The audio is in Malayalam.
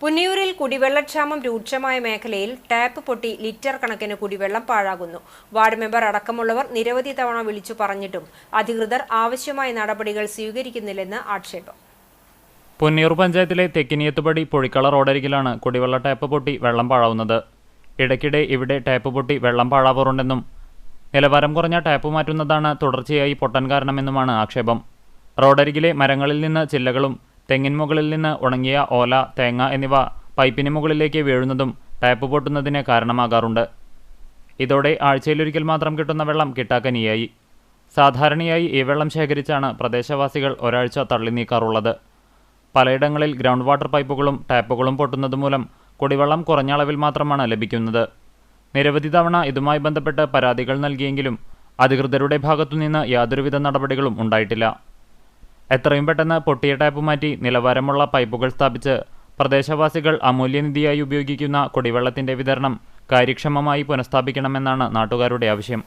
പുന്നിയൂരിൽ കുടിവെള്ളക്ഷാമം രൂക്ഷമായ മേഖലയിൽ ടാപ്പ് പൊട്ടി ലിറ്റർ കണക്കിന് കുടിവെള്ളം പാഴാകുന്നു. വാർഡ് മെമ്പർ അടക്കമുള്ളവർ നിരവധി തവണ വിളിച്ചു പറഞ്ഞിട്ടും അധികൃതർ ആവശ്യമായ നടപടികൾ സ്വീകരിക്കുന്നില്ലെന്ന് ആക്ഷേപം. പുന്നിയൂർ പഞ്ചായത്തിലെ തെക്കിനിയത്തുപടി പൊഴിക്കള റോഡരികിലാണ് കുടിവെള്ള ടാപ്പ് പൊട്ടി വെള്ളം പാഴാവുന്നത്. ഇടയ്ക്കിടെ ഇവിടെ ടാപ്പ് പൊട്ടി വെള്ളം പാഴാവാറുണ്ടെന്നും നിലവാരം കുറഞ്ഞ ടാപ്പ് മാറ്റുന്നതാണ് തുടർച്ചയായി പൊട്ടാൻ കാരണമെന്നുമാണ് ആക്ഷേപം. റോഡരികിലെ മരങ്ങളിൽ നിന്ന് ചില്ലകളും തെങ്ങിൻ മുകളിൽ നിന്ന് ഉണങ്ങിയ ഓല തേങ്ങ എന്നിവ പൈപ്പിന് മുകളിലേക്ക് വീഴുന്നതും ടാപ്പ് പൊട്ടുന്നതിന് കാരണമാകാറുണ്ട്. ഇതോടെ ആഴ്ചയിലൊരിക്കൽ മാത്രം കിട്ടുന്ന വെള്ളം കിട്ടാക്കനിയായി. സാധാരണയായി ഈ വെള്ളം ശേഖരിച്ചാണ് പ്രദേശവാസികൾ ഒരാഴ്ച തള്ളി നീക്കാറുള്ളത് പലയിടങ്ങളിൽ ഗ്രൗണ്ട് വാട്ടർ പൈപ്പുകളും ടാപ്പുകളും പൊട്ടുന്നതുമൂലം കുടിവെള്ളം കുറഞ്ഞ അളവിൽ മാത്രമാണ് ലഭിക്കുന്നത്. നിരവധി തവണ ഇതുമായി ബന്ധപ്പെട്ട് പരാതികൾ നൽകിയെങ്കിലും അധികൃതരുടെ ഭാഗത്തുനിന്ന് യാതൊരുവിധ നടപടികളും ഉണ്ടായിട്ടില്ല. എത്രയും പെട്ടെന്ന് പൊട്ടിയ ടാപ്പ് മാറ്റി നിലവാരമുള്ള പൈപ്പുകൾ സ്ഥാപിച്ച് പ്രദേശവാസികൾ അമൂല്യനിധിയായി ഉപയോഗിക്കുന്ന കുടിവെള്ളത്തിന്റെ വിതരണം കാര്യക്ഷമമായി പുനഃസ്ഥാപിക്കണമെന്നാണ് നാട്ടുകാരുടെ ആവശ്യം.